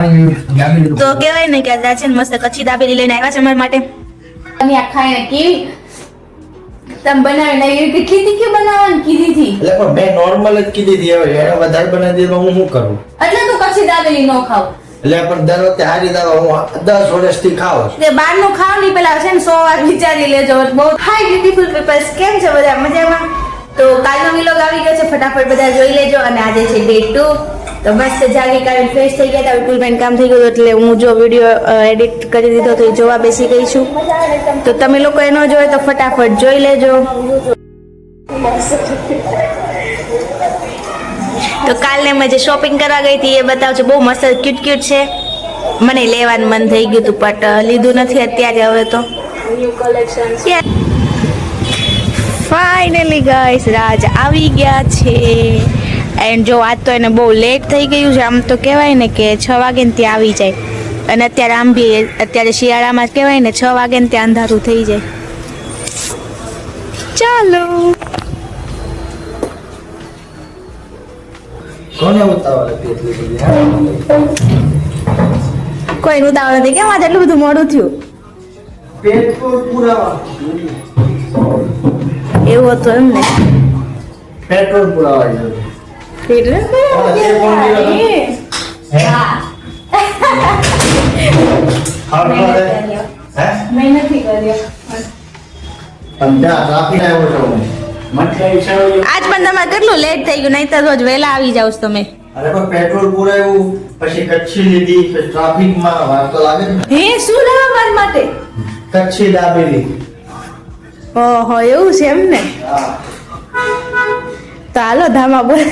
તો કેવાય ને કે આજે છે મસ્ત કચ્છી દાબેલી લઈને આવ્યા છે અમારા માટે. અમે આ ખાઈને કેવી? તમ બનાવીને એવી કેટલી તીખી બનાવવાની કીધી હતી? એટલે પણ મેં નોર્મલ જ કીધી હતી. હવે એને વધારે બનાવી દીધી હું શું કરું? એટલે તું કચ્છી દાબેલી ન ખાવ. એટલે પણ દર વખતે આ રીતે હું દસ વર્ષથી ખાવ છું. તે બહારનું ખાવ નહીં પેલા છે ને સો વાર વિચારી લેજો. બહુ હાઈ બ્યુટીફુલ પીપલ્સ કેમ છે બધા? મજામાં? તો કાલનો વિલોગ આવી ગયો છે ફટાફટ બધા જોઈ લેજો અને આજે છે ડે ટુ તો મસ્ત જાગી કાઢી ફ્રેશ થઈ ગયા હતા વિપુલભાઈ કામ થઈ ગયું એટલે હું જો વીડિયો એડિટ કરી દીધો તો એ જોવા બેસી ગઈ છું. તો તમે લોકો એ ન જોયો તો ફટાફટ જોઈ લેજો. તો કાલને મેં જે શોપિંગ કરવા ગઈ હતી એ બતાવજો, બહુ મસ્ત ક્યુટ ક્યુટ છે. મને લેવાનું મન થઈ ગયું હતું બટ લીધું નથી અત્યારે હવે તો. ફાઇનલી ગાઈસ રાજ આવી ગયા છે. એન્ડ જો આજ તો એને બહુ લેટ થઈ ગયું છે આમ તો કહેવાય ને કે છ વાગે ને ત્યાં આવી જાય. અને અત્યારે આમ બી અત્યારે શિયાળામાં જ કહેવાય ને છ વાગે ને ત્યાં અંધારું થઈ જાય. ચાલો? કોઈ ઉતાવળ નથી કેમ આજે એટલું બધું મોડું થયું? એવું હતું એમ ને પેટ્રોલ પુરાવા આજ પણ તમારે કેટલું લેટ થઈ ગયું નહીં તો રોજ વહેલા આવી જાવ તમે. અરે પણ પેટ્રોલ પુરાવ્યું પછી કચ્છી લીધી ટ્રાફિકમાં વાર તો લાગે ને હે શું લેવા મારા માટે? કચ્છી દાબેલી. ઓહો એવું છે એમ ને? હા. તો હાલો ધામા બોલ.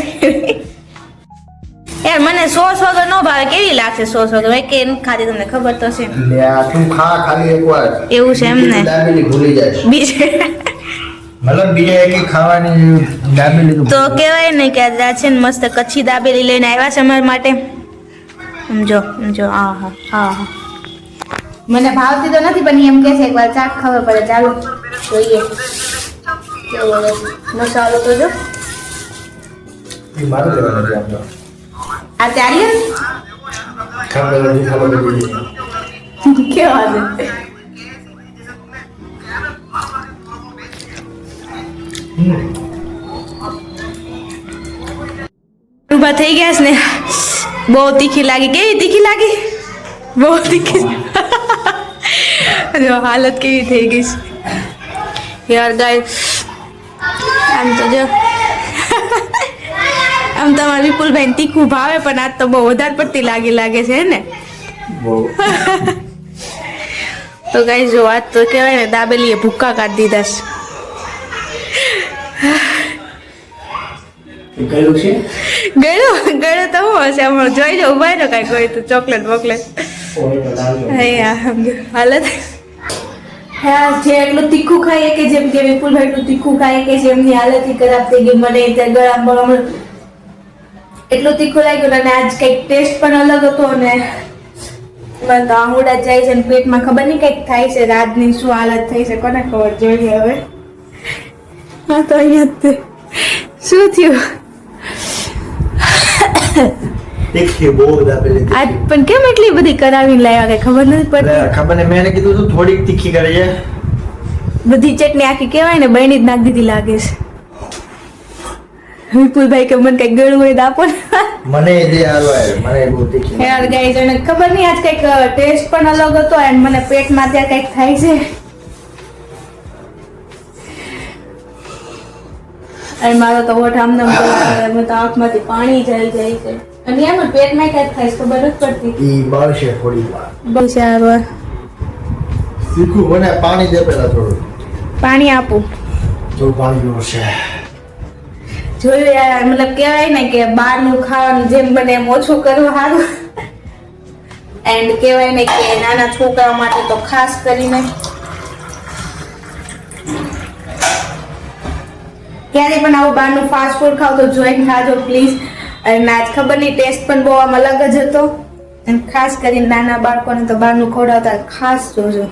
યાર મને સોસ વગર ન ભાવે કેવી લાગશે સોસ વગર મેં કે ખાધી તમને ખબર તો છે. લે આ તું ખા ખાલી એકવાર. એવું છે એમ ને? દાબેલી ભૂલી જાય બીજે મતલબ બીજા એક ખાવાની દાબેલી તો કહેવાય ને કે આજે આ છે ને મસ્ત કચ્છી દાબેલી લઈને આવ્યા છે અમારા માટે. સમજો સમજો. હા હા હા હા. મને ભાવતી તો નથી પણ એમ કે છે એકવાર ચાક ખબર પડે ચાલો. જોઈએ. મસાલો તો જો? ઈ મારું લેવાનું આ ચાલીએ ખબર નથી ખબર નથી કેવા છે ઊભા થઈ ગયા છે ને. બહુ તીખી લાગી. કેવી તીખી લાગી? બહુ તીખી. જો હાલત કેવી થઈ ગઈ છે. યાર ગાય આમ તો જો. આમ તમારા વિપુલભાઈ તીખું ભાવે પણ આજ તો બહુ વધારે પડતી લાગી લાગે છે ને? તો કઈ જો આજ તો કહેવાય ને દાબેલીએ ભૂક્કા કાઢી દીધા છે. કયું છે? ગળું ગળું તો હું હશે? હમણાં જોઈ જાઉં ઊભા કાંઈ કોઈ તો ચોકલેટ બોકલેટ. હાલત. હા જે એટલું તીખું ખાઈએ કે જેમ કે વિપુલભાઈ એટલું તીખું ખાઈએ કે જેમની હાલત ખરાબ થઈ ગઈ મને ત્યાં ગળા એટલું તીખું લાગ્યું અને આજ કંઈક ટેસ્ટ પણ અલગ હતો અને મને તો આંગુડા જાય છે પેટમાં ખબર નહીં કંઈક થાય છે રાતની શું હાલત થઈ છે કોને ખબર? જોઈએ હવે. હા તો અહીંયા શું થયું. આજ પણ કેમ એટલી બધી કરાવીને લાવ્યા કે ખબર નથી પડતી? ખબર ને મેં એને કીધું તું થોડીક તીખી કરી છે બધી ચટણી આખી કહેવાય ને બહેની જ નાખ દીધી લાગે છે. વિપુલભાઈ કે મને કઈ ગળું હોય આપો મને જે મને બહુ યાર ગાઈસ અને ખબર નહીં આજ કંઈક ટેસ્ટ પણ અલગ હતો એન્ડ મને પેટમાં ત્યાં કંઈક થાય છે. અને મારો તો ઓઠ આમ નામ મને તો આંખમાંથી પાણી જાય જાય છે. અને એમાં પેટમાં કંઈક થાય છે ખબર જ પડતી. ઈ બળશે થોડી વાર. બહુ સારું શીખું મને પાણી દે પેલા થોડું. પાણી આપું. થોડું પાણી જોશે. જોયું મતલબ કહેવાય ને કે બહારનું ખાવાનું જેમ બને એમ ઓછું કરવું સારું. એન્ડ કહેવાય ને કે નાના છોકરાઓ માટે તો ખાસ કરીને ક્યારે પણ આવું બહારનું ફાસ્ટ ફૂડ ખાવ તો જોઈન ખાજો પ્લીઝ અને આજ ખબર નહીં ટેસ્ટ પણ બહુ આમ અલગ જ હતો. અને ખાસ કરીને નાના બાળકોને તો બહારનું ખવડાવતા ખાસ જોજો.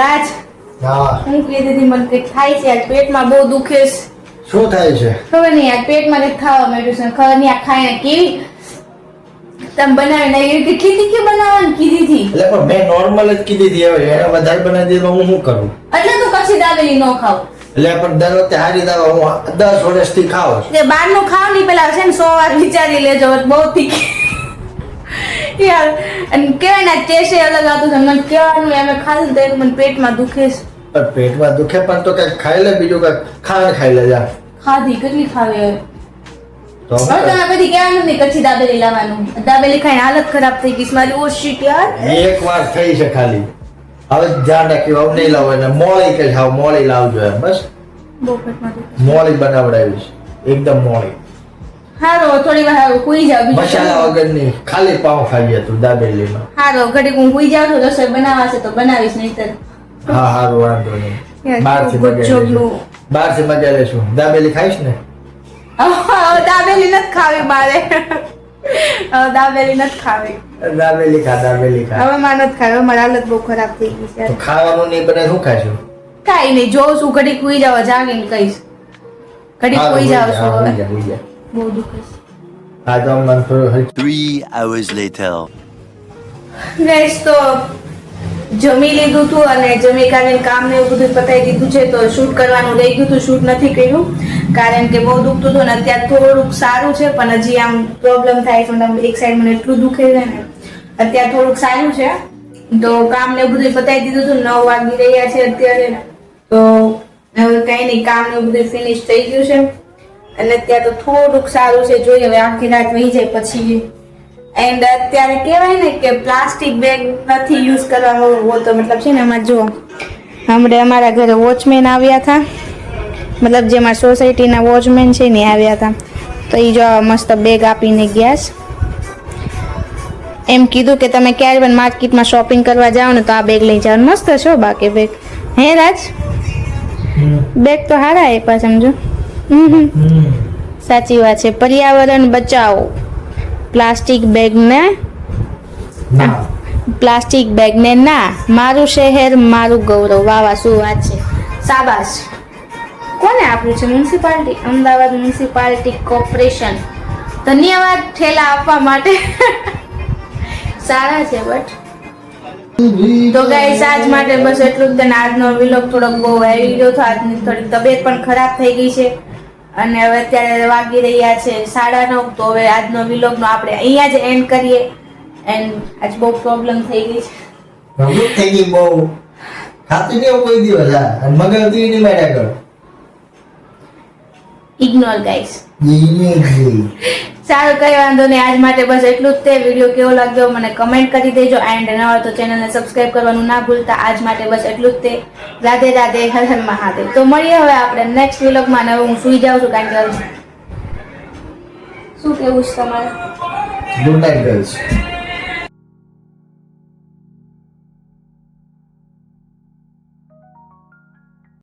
રાજ હા. હું કીધી હતી મને કંઈક થાય છે આજ પેટમાં બહુ દુખે છે. શું થાય છે? ખબર નહીં આજ પેટમાં કંઈક ખાવા માંડ્યું છે. ખબર નહીં આ ખાઈને કેવી તમે બનાવી એ કેટલી તીખી બનાવવાની? કીધી હતી. એટલે પણ મેં નોર્મલ જ કીધી હતી. હવે એને વધારે બનાવી દીધું હું શું કરું? એટલે તો કશી દાબેલી ન ખાવ. એટલે પણ દર વખતે હારી દાવા હું દસ વર્ષથી ખાવ તે બહારનું ખાવ નહીં પેલા છે ને સો વાર વિચારી લેજો બહુ તીખી યાર અને કેવાય ના ટેસ્ટ અલગ આવતું છે. મને કેવાનું એમ ખાધું તો મને પેટમાં દુખે છે. પણ પેટમાં દુખે પણ તો કઈ ખાઈ લે બીજું કઈ ખાંડ ખાઈ લે જા ખાધી કેટલી ખાવી તો? તમે બધી કચ્છી દાબેલી લાવવાનું. દાબેલી ખાઈને હાલત ખરાબ થઈ ગઈ મારી ઓ શીટ યાર. એક વાર થઈ છે ખાલી. હવે ધ્યાન રાખ્યું હવે નહીં લાવો એને મોળી કે લાવજો બસ. મોળી બનાવડાવીશ એકદમ મોળી. હારો થોડી વાર કુઈ જાવ બીજું મસાલા? વગરની ખાલી પાઉં ખાઈએ તું દાબેલીમાં. હારો ઘડીક હું કુઈ જાઉં તો રસોઈ બનાવાશે તો બનાવીશ નહીં હા હારું વાંધો નહીં. બહારથી મગાવી બહારથી મગાવી લેશું દાબેલી ખાઈશ ને? દાબેલી નથી ખાવી મારે. દાબેલી નથી ખાવી. દાબેલી ખા દાબેલી ખા. હવે મારે નથી ખાવી મારી હાલત બહુ ખરાબ થઈ ગઈ છે. ખાવાનું નહીં બને શું ખાશું? કાંઈ નહીં જોઉં છું ઘડીક કુઈ જાવ જાગીને કહીશ. ઘડીક હારું, કુઈ જાવ છું. બહુ દુખે હા તો મને થોડું હરી- Three hours later. ગાઈસ તો જમી લીધું હતું અને જમી કાઢીને કામ ને એવું બધું પતાવી દીધું છે, તો શૂટ કરવાનું રહી ગયું હતું શૂટ નથી કર્યું. કારણ કે બહુ દુખતું હતું ને અત્યારે થોડુંક સારું છે, પણ હજી આમ પ્રોબ્લેમ થાય છે મતલબ એક સાઈડ મને એટલું દુખે છે ને, અત્યારે થોડુંક સારું છે. તો કામ ને બધું પતાવી દીધું હતું નવ વાગી રહ્યા છે અત્યારે. તો હવે કઈ નહીં, કામ ને બધું ફિનિશ થઈ ગયું છે. અને અત્યારે તો થોડુંક સારું છે, જોઈએ હવે આખી રાત વહી જાય પછી. એન્ડ અત્યારે કહેવાય ને કે પ્લાસ્ટિક બેગ નથી યુઝ કરવાનો वो તો મતલબ છે ને એમાં જો હમણાં અમારા ઘરે વોચમેન આવ્યા હતા. મતલબ જે અમારા સોસાયટીના વોચમેન છે ને આવ્યા હતા. તો એ જો મસ્ત બેગ આપીને ગયા એમ કીધું કે તમે ક્યારે પણ માર્કેટમાં શોપિંગ કરવા જાઓ ને તો આ બેગ લઈ જાઓ. મસ્ત છો બાકી બેગ હે રાજ? બેગ તો સારા આપ્યા સમજો. સાચી વાત છે. પર્યાવરણ બચાવો. પ્લાસ્ટિક બેગને પ્લાસ્ટિક બેગને ના. મારું શહેર મારું ગૌરવ. વાહ શું વાત છે? સાબાશ કોને આપ્યું છે? મ્યુનિસિપાલિટી? Ahmedabad municipality corporation. ધન્યવાદ ઠેલા આપવા માટે. સારા છે બટ. તો ગાઈસ આજ માટે બસ એટલું જ. આજનો વિલોગ થોડોક બહુ હેવી ગયો હતો. આજની થોડી તબિયત પણ ખરાબ થઈ ગઈ છે. અને હવે અત્યારે વાગી રહ્યા છે સાડા નવ તો હવે આજનો વિલોગનો આપણે અહીંયા જ એન્ડ કરીએ. એન્ડ આજ બહુ પ્રોબ્લેમ થઈ ગઈ છે. પ્રોબ્લેમ થઈ ગઈ બહુ. ખાતી નહીં કોઈ દિવસ હા. અને મગાવતી નહીં માર્યા કરો. Ignore guys ignore. સારું, કઈ વાંધો નહીં. આજ માટે બસ એટલું જ તે વીડિયો કેવો લાગ્યો મને કમેન્ટ કરી દેજો. એન્ડ ન હોય તો ચેનલને સબસ્ક્રાઈબ કરવાનું ના ભૂલતા. આજ માટે બસ એટલું જ તે. રાધે રાધે, હર હર મહાદેવ. તો મળીએ હવે આપણે નેક્સ્ટ વિલોગમાં હવે હું સુઈ જાઉં છું કારણ કે શું કેવું છે તમારે? Good night girls